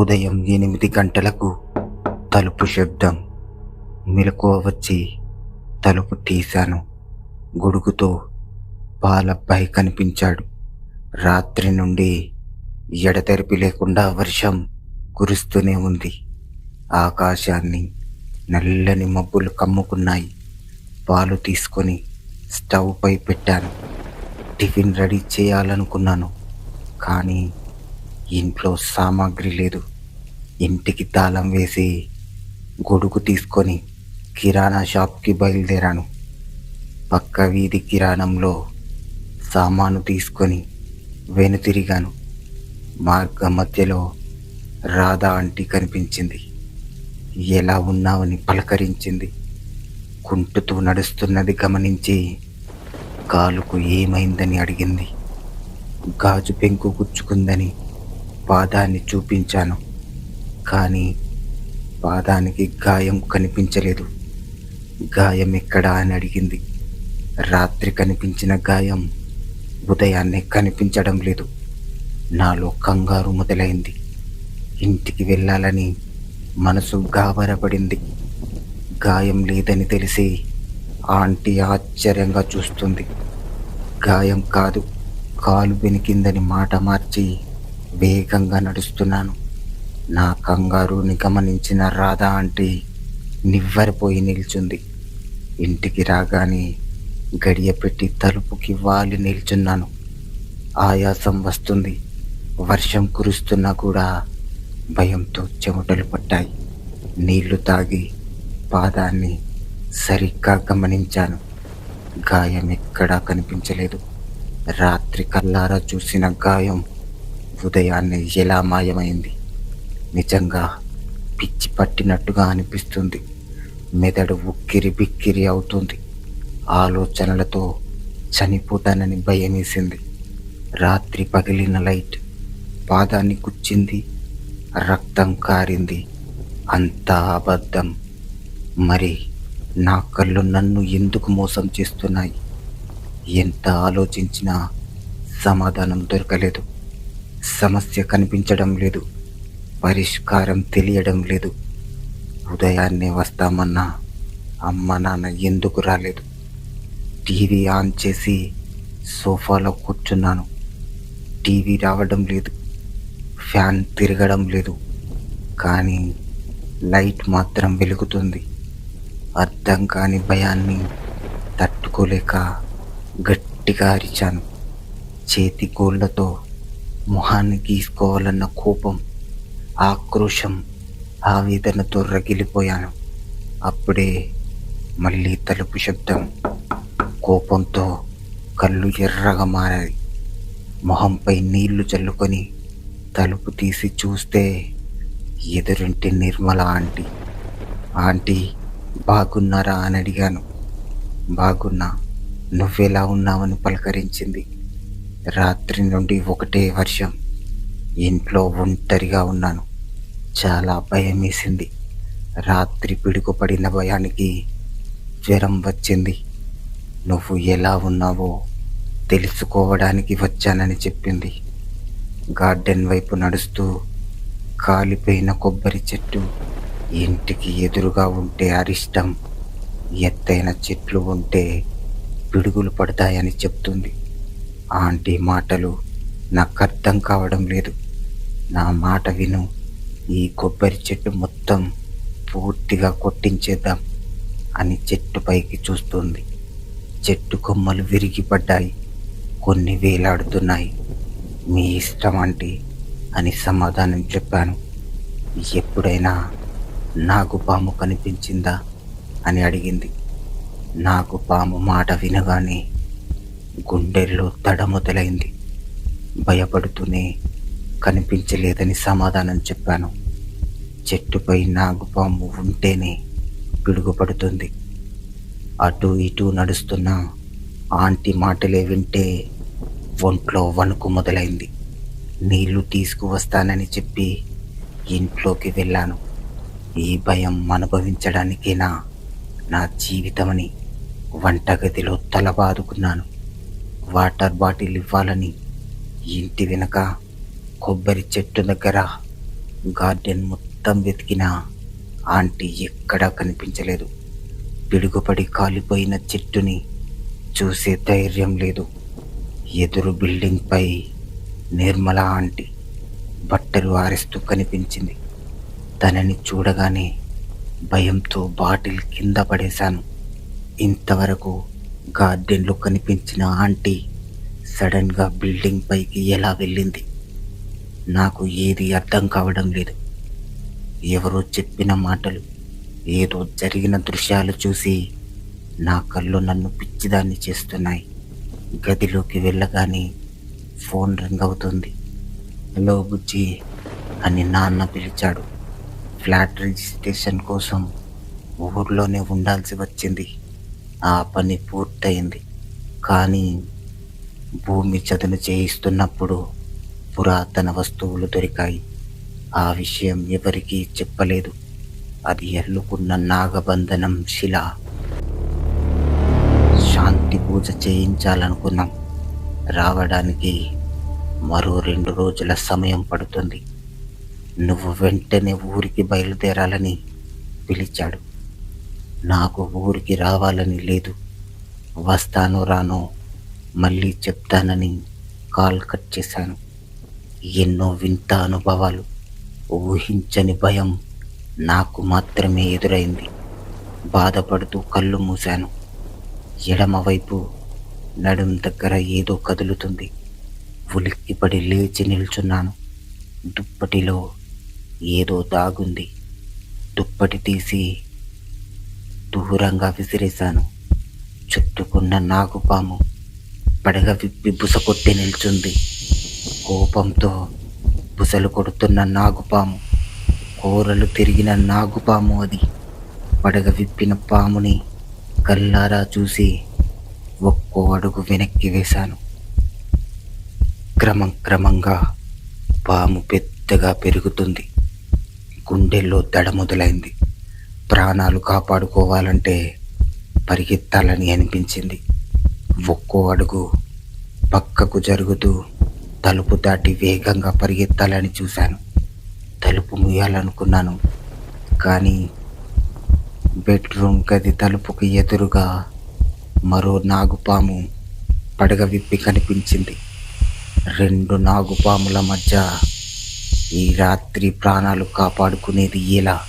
ఉదయం ఎనిమిది గంటలకు తలుపు శబ్దం మెలకువ వచ్చి తలుపు తీశాను. గొడుగుతో పాలబ్బాయి కనిపించాడు. రాత్రి నుండి ఎడతెరిపి లేకుండా వర్షం కురుస్తూనే ఉంది. ఆకాశాన్ని నల్లని మబ్బులు కమ్ముకున్నాయి. పాలు తీసుకొని స్టవ్పై పెట్టాను. టిఫిన్ రెడీ చేయాలనుకున్నాను కానీ ఇంట్లో సామాగ్రి లేదు. ఇంటికి తాళం వేసి గొడుగు తీసుకొని కిరాణా షాప్కి బయలుదేరాను. పక్క వీధి కిరాణంలో సామాను తీసుకొని వెనుతిరిగాను మార్గ మధ్యలో రాధా ఆంటీ కనిపించింది. ఎలా ఉన్నావని పలకరించింది. కుంటుతూ నడుస్తున్నది గమనించి కాలుకు ఏమైందని అడిగింది. గాజు పెంకు గుచ్చుకుందని పాదాన్ని చూపించాను. కానీ పాదానికి గాయం కనిపించలేదు. గాయం ఎక్కడా అని అడిగింది. రాత్రి కనిపించిన గాయం ఉదయాన్నే కనిపించడం లేదు. నాలో కంగారు మొదలైంది. ఇంటికి వెళ్ళాలని మనసు గాబరపడింది. గాయం లేదని తెలిసి ఆంటీ ఆశ్చర్యంగా చూస్తుంది. గాయం కాదు కాలు బెనికిందని మాట మార్చి వేగంగా నడుస్తున్నాను. నా కంగారుని గమనించిన రాధ ఆంటీ నివ్వరిపోయి నిల్చుంది. ఇంటికి రాగానే గడియ పెట్టి తలుపుకి వాలి నిల్చున్నాను. ఆయాసం వస్తుంది. వర్షం కురుస్తున్నా కూడా భయంతో చెమటలు పట్టాయి. నీళ్ళు తాగి పాదాన్ని సరిగ్గా గమనించాను. గాయం ఎక్కడా కనిపించలేదు. రాత్రి కల్లారా చూసిన గాయం ఉదయాన్నే ఎలా మాయమైంది? నిజంగా పిచ్చి పట్టినట్టుగా అనిపిస్తుంది. మెదడు ఉక్కిరి బిక్కిరి అవుతుంది. ఆలోచనలతో చనిపోతానని భయమేసింది. రాత్రి పగిలిన లైట్ పాదాన్ని కుచ్చింది రక్తం కారింది. అంతా అబద్ధం. మరి నా కళ్ళు నన్ను ఎందుకు మోసం చేస్తున్నాయి? ఎంత ఆలోచించినా సమాధానం దొరకలేదు. సమస్య కనిపించడం లేదు. పరిష్కారం తెలియడం లేదు. ఉదయాన్నే వస్తామన్నా అమ్మ నాన్న ఎందుకు రాలేదు? టీవీ ఆన్ చేసి సోఫాలో కూర్చున్నాను. టీవీ రావడం లేదు. ఫ్యాన్ తిరగడం లేదు. కానీ లైట్ మాత్రం వెలుగుతుంది. అర్థం కాని భయాన్ని తట్టుకోలేక గట్టిగా అరిచాను. చేతి గోళ్ళతో మొహాన్ని గీసుకోవాలన్న కోపం ఆక్రోశం ఆవేదనతో రగిలిపోయాను. అప్పుడే మళ్ళీ తలుపు శబ్దం. కోపంతో కళ్ళు ఎర్రగా మారాయి. మొహంపై నీళ్ళు చల్లుకొని తలుపు తీసి చూస్తే ఎదురింటి నిర్మల ఆంటీ. ఆంటీ బాగున్నారా? అని అడిగాను. బాగున్నా. నువ్వెలా ఉన్నావని పలకరించింది. రాత్రి నుండి ఒకటే వర్షం. ఇంట్లో ఒంటరిగా ఉన్నాను. చాలా భయం వేసింది రాత్రి పిడుగుపడిన భయానికి జ్వరం వచ్చింది. నువ్వు ఎలా ఉన్నావో తెలుసుకోవడానికి వచ్చానని చెప్పింది. గార్డెన్ వైపు నడుస్తూ కాలిపోయిన కొబ్బరి చెట్టు ఇంటికి ఎదురుగా ఉంటే అరిష్టం. ఎత్తైన చెట్లు ఉంటే పిడుగులు పడతాయని చెప్తుంది. ఆంటీ మాటలు నాకు అర్థం కావడం లేదు. నా మాట విను. ఈ కొబ్బరి చెట్టు మొత్తం పూర్తిగా కొట్టించేద్దాం అని చెట్టు పైకి చూస్తుంది. చెట్టు కొమ్మలు విరిగిపడ్డాయి. కొన్ని వేలాడుతున్నాయి. మీ ఇష్టం అంటే అని సమాధానం చెప్పాను. ఎప్పుడైనా నాకు పాము కనిపించిందా అని అడిగింది. నాకు పాము మాట వినగానే గుండెల్లో తడ మొదలైంది భయపడుతూనే కనిపించలేదని సమాధానం చెప్పాను. చెట్టుపై నాగుపాము ఉంటేనే పిడుగుపడుతుంది. అటు ఇటు నడుస్తున్న ఆంటీ మాటలే వింటే ఒంట్లో వణుకు మొదలైంది. నీళ్ళు తీసుకువస్తానని చెప్పి ఇంట్లోకి వెళ్ళాను. ఈ భయం అనుభవించడానికేనా నా జీవితమని వంటగదిలో తలబాదుకున్నాను. వాటర్ బాటిల్ ఇవ్వాలని ఇంటి వెనక కొబ్బరి చెట్టు దగ్గర గార్డెన్ మొత్తం వెతికినా ఆంటీ ఎక్కడా కనిపించలేదు. పిడుగుపడి కాలిపోయిన చెట్టుని చూసే ధైర్యం లేదు. ఎదురు బిల్డింగ్పై నిర్మల ఆంటీ బట్టలు ఆరేస్తూ కనిపించింది. తనని చూడగానే భయంతో బాటిల్ కింద పడేశాను. ఇంతవరకు గార్డెన్లో కనిపించిన ఆంటీ సడన్గా బిల్డింగ్ పైకి ఎలా వెళ్ళింది? నాకు ఏది అర్థం కావడం లేదు. ఎవరో చెప్పిన మాటలు ఏదో జరిగిన దృశ్యాలు చూసి నా కళ్ళు నన్ను పిచ్చిదాన్ని చేస్తున్నాయి. గదిలోకి వెళ్ళగానే ఫోన్ రింగ్ అవుతుంది. హలో బుజ్జి అని నాన్న పిలిచాడు. ఫ్లాట్ రిజిస్ట్రేషన్ కోసం ఊర్లోనే ఉండాల్సి వచ్చింది. ఆ పని పూర్తయింది. కానీ భూమి చదును చేయిస్తున్నప్పుడు పురాతన వస్తువులు దొరికాయి. ఆ విషయం ఎవరికీ చెప్పలేదు. అది ఎల్లుకున్న నాగబంధనం శిల. శాంతి పూజ చేయించాలనుకున్నాం. రావడానికి మరో రెండు రోజుల సమయం పడుతుంది. నువ్వు వెంటనే ఊరికి బయలుదేరాలని పిలిచాడు. నాకు ఊరికి రావాలని లేదు. వస్తానో రానో మళ్ళీ చెప్తానని కాల్ కట్ చేశాను. ఎన్నో వింత అనుభవాలు ఊహించని భయం నాకు మాత్రమే ఎదురైంది. బాధపడుతూ కళ్ళు మూశాను. ఎడమవైపు నడుం దగ్గర ఏదో కదులుతుంది. ఉలిక్కిపడి లేచి నిల్చున్నాను. దుప్పటిలో ఏదో దాగుంది. దుప్పటి తీసి దూరంగా విసిరేశాను. చుట్టుకున్న నాగుపాము పడగ విప్పి బుసకొట్టి నిల్చుంది. కోపంతో బుసలు కొడుతున్న నాగుపాము. కూరలు తిరిగిన నాగుపాము అది. పడగ విప్పిన పాముని కల్లారా చూసి ఒక్కో అడుగు వెనక్కి వేశాను. క్రమం క్రమంగా పాము పెద్దగా పెరుగుతుంది. గుండెల్లో దడ మొదలైంది. ప్రాణాలు కాపాడుకోవాలంటే పరిగెత్తాలని అనిపించింది. ఒక్కో అడుగు పక్కకు జరుగుతూ తలుపు దాటి వేగంగా పరిగెత్తాలని చూశాను. తలుపు ముయ్యాలనుకున్నాను. కానీ బెడ్రూమ్ గది తలుపుకి ఎదురుగా మరో నాగుపాము పడగ విప్పి కనిపించింది. రెండు నాగుపాముల మధ్య ఈ రాత్రి ప్రాణాలు కాపాడుకునేది ఎలా?